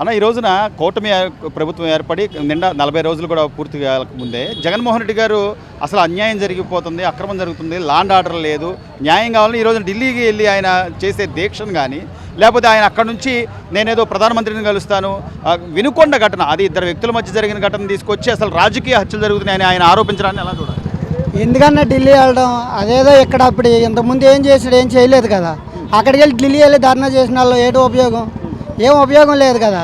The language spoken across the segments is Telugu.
అన్న ఈ రోజున కూటమి ప్రభుత్వం ఏర్పడి నిండా నలభై రోజులు కూడా పూర్తి ముందే జగన్మోహన్ రెడ్డి గారు అసలు అన్యాయం జరిగిపోతుంది అక్రమం జరుగుతుంది లాండ్ ఆర్డర్ లేదు న్యాయం కావాలని ఈ రోజున ఢిల్లీకి వెళ్ళి ఆయన చేసే దీక్షను కానీ లేకపోతే ఆయన అక్కడ నుంచి నేనేదో ప్రధానమంత్రిని కలుస్తాను వినుకొండ ఘటన అది ఇద్దరు వ్యక్తుల మధ్య జరిగిన ఘటన తీసుకొచ్చి అసలు రాజకీయ హత్యలు జరుగుతున్నాయని ఆయన ఆరోపించడాన్ని ఎలా చూడాలి? ఎందుకన్నా ఢిల్లీ వెళ్ళడం? అదేదో ఇక్కడ అప్పుడు ఇంతకుముందు ఏం చేసాడు ఏం చేయలేదు కదా. అక్కడికి వెళ్ళి ఢిల్లీ వెళ్ళి ధర్నా చేసిన వాళ్ళు ఏటో ఉపయోగం? ఏం ఉపయోగం లేదు కదా.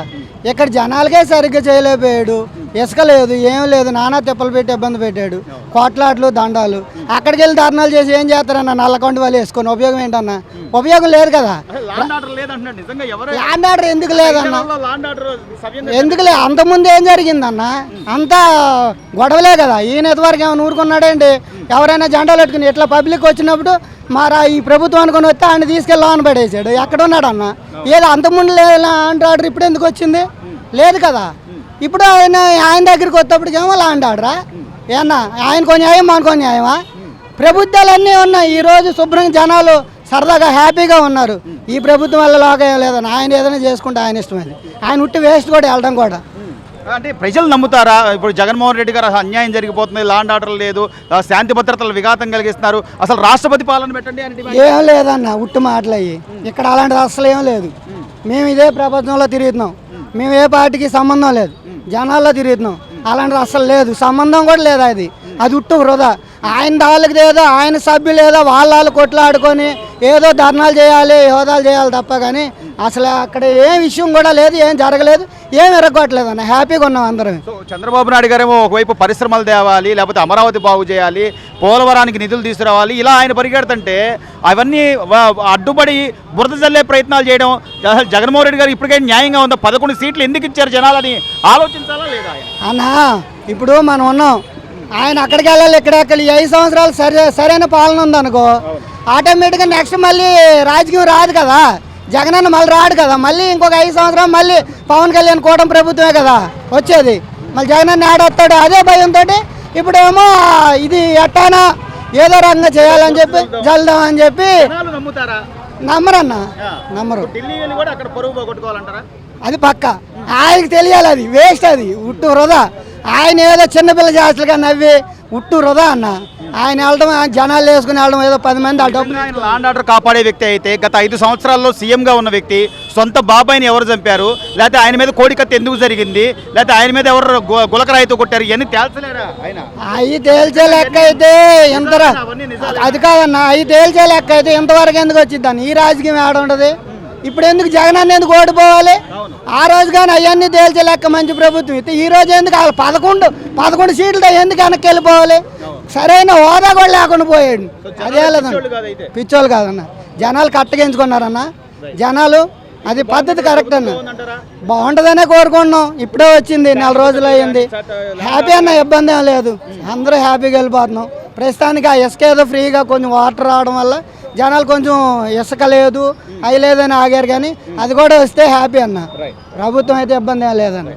ఇక్కడ జనాలకే సరిగ్గా చేయలేకపోయాడు. ఇసుక లేదు ఏం లేదు నానా తిప్పలు పెట్టి ఇబ్బంది పెట్టాడు. కోట్లాట్లు దండాలు. అక్కడికి వెళ్ళి ధర్నాలు చేసి ఏం చేస్తారన్న నల్లకొండ వాళ్ళు వేసుకొని ఉపయోగం ఏంటన్నా? ఉపయోగం లేదు కదా. ల్యాండ్ ఆర్డర్ ఎందుకు లేదన్న? సవ్యంగా ఎందుకులే అంతకుముందు ఏం జరిగిందన్న? అంతా గొడవలే కదా. ఈయన ఎంతవరకు ఏమైనా ఊరుకున్నాడేంటి? ఎవరైనా జెండాలు పెట్టుకుని ఇట్లా పబ్లిక్ వచ్చినప్పుడు మారా ఈ ప్రభుత్వం అనుకుని వస్తే ఆయన తీసుకెళ్ళి లోన్ పడేసాడు. ఎక్కడ ఉన్నాడు అన్న ఏదో అంతకుముందు లాండ్ ఆర్డర్ ఇప్పుడు ఎందుకు వచ్చింది? లేదు కదా. ఇప్పుడు ఆయన ఆయన దగ్గరికి వచ్చేప్పటికి ఏమో లాండ్ ఆర్డరా ఏమన్నా ఆయనకో న్యాయం మనకో న్యాయమా? ప్రభుత్వాలన్నీ ఉన్నాయి. ఈ రోజు శుభ్రంగా జనాలు సరదాగా హ్యాపీగా ఉన్నారు. ఈ ప్రభుత్వం వల్ల లోకం లేదని. ఆయన ఏదైనా చేసుకుంటే ఆయన ఇష్టమైంది. ఆయన ఉట్టి వేస్ట్ కూడా వెళ్ళడం కూడా. అంటే ప్రజలు నమ్ముతారా? ఇప్పుడు జగన్మోహన్ రెడ్డి గారు అన్యాయం జరిగిపోతుంది లాండ్ ఆర్డర్ లేదు శాంతి భద్రతలు విఘాతం కలిగిస్తున్నారు. అసలు రాష్ట్రపతి పాలన పెట్టండి ఏం లేదన్న ఉట్టి మాటలు అయ్యి. ఇక్కడ అలాంటిది అసలు ఏం లేదు. మేము ఇదే ప్రపంచంలో తిరుగుతున్నాం. మేము ఏ పార్టీకి సంబంధం లేదు. జనాల్లో తిరుగుతున్నాం. అలాంటిది అసలు లేదు. సంబంధం కూడా లేదు అది అది ఉట్టు వృధా. ఆయన దాళ్ళకి ఏదో ఆయన సభ్యులు ఏదో వాళ్ళ వాళ్ళు కొట్లాడుకొని ఏదో ధర్నాలు చేయాలి హోదాలు చేయాలి తప్ప కానీ అసలు అక్కడ ఏం విషయం కూడా లేదు ఏం జరగలేదు ఏం ఎరగొట్టలేదు అన్న. హ్యాపీగా ఉన్నాం అందరం చంద్రబాబు నాయుడు గారేమో ఒకవైపు పరిశ్రమలు తేవాలి లేకపోతే అమరావతి బాగు చేయాలి పోలవరానికి నిధులు తీసుకురావాలి ఇలా ఆయన పరిగెడుతుంటే అవన్నీ అడ్డుపడి బురద జల్లే ప్రయత్నాలు చేయడం జగన్మోహన్ రెడ్డి గారు ఇప్పటికే న్యాయంగా ఉందా? పదకొండు సీట్లు ఎందుకు ఇచ్చారు జనాలని ఆలోచించాలా లేదా అన్నా ఇప్పుడు మనం ఉన్నాం. ఆయన అక్కడికి వెళ్ళాలి ఇక్కడ ఈ ఐదు సంవత్సరాలు సరే సరైన పాలన ఉందనుకో ఆటోమేటిక్గా నెక్స్ట్ మళ్ళీ రాజకీయం రాదు కదా. జగనన్న మళ్ళీ రాడు కదా. మళ్ళీ ఇంకొక ఐదు సంవత్సరాలు మళ్ళీ పవన్ కళ్యాణ్ కూటమి ప్రభుత్వమే కదా వచ్చేది. మళ్ళీ జగనన్న ఆడొస్తాడు అదే భయంతో ఇప్పుడేమో ఇది ఎట్టానా ఏదో రకంగా చేయాలని చెప్పి జల్దాం అని చెప్పి నమ్మరన్న. నమ్మరు. అది పక్క. ఆయనకి తెలియాలి అది. వేస్ట్ అది. ఉట్టు వృధా. ఆయన ఏదో చిన్నపిల్ల చేస్తలుగా నవ్వి ఉట్టు వృధా అన్న. ఆయన వెళ్ళడం ఆయన జనాలు వేసుకుని వెళ్ళడం ఏదో పది మంది ఆయన లాండ్ ఆర్డర్ కాపాడే వ్యక్తి అయితే గత ఐదు సంవత్సరాల్లో సీఎంగా ఉన్న వ్యక్తి సొంత బాబాయిని ఎవరు చంపారు లేకపోతే ఆయన మీద కోడికత్తి ఎందుకు జరిగింది లేకపోతే ఆయన మీద ఎవరు గులకరాయితో కొట్టారు ఇవన్నీ తేల్చలేరా ఆయన? అవి తేల్చే లెక్క అయితే ఎంత. అది కాదన్న అవి తేల్చే లెక్క అయితే ఇంతవరకు ఎందుకు వచ్చిందని ఈ రాజకీయం ఆడ ఉండదు ఇప్పుడు ఎందుకు జగన్ అన్న ఎందుకు ఓడిపోవాలి? ఆ రోజు కానీ అవన్నీ తేల్చే లెక్క మంచి ప్రభుత్వం. ఇస్తే ఈ రోజు ఎందుకు వాళ్ళు పదకొండు పదకొండు సీట్లతో ఎందుకు వెనక్కి వెళ్ళిపోవాలి? సరైన హోదా కూడా లేకుండా పోయాడు. అదే లేదన్న అయితే పిచ్చోళ్ళు కాదన్న. జనాలు కట్టగించుకున్నారన్న. జనాలు అది పద్ధతి కరెక్ట్ అన్న. బాగుంటుందనే కోరుకుంటున్నాం. ఇప్పుడే వచ్చింది నెల రోజులు అయ్యింది హ్యాపీ అన్న ఇబ్బంది ఏం లేదు. అందరూ హ్యాపీగా వెళ్ళిపోతున్నాం. ప్రస్తుతానికి ఆ ఇసుక ఏదో ఫ్రీగా కొంచెం వాటర్ రావడం వల్ల జనాలు కొంచెం ఇసుక లేదు అవి లేదని ఆగారు కానీ అది కూడా వస్తే హ్యాపీ అన్న. ప్రభుత్వం అయితే ఇబ్బంది ఏం లేదన్న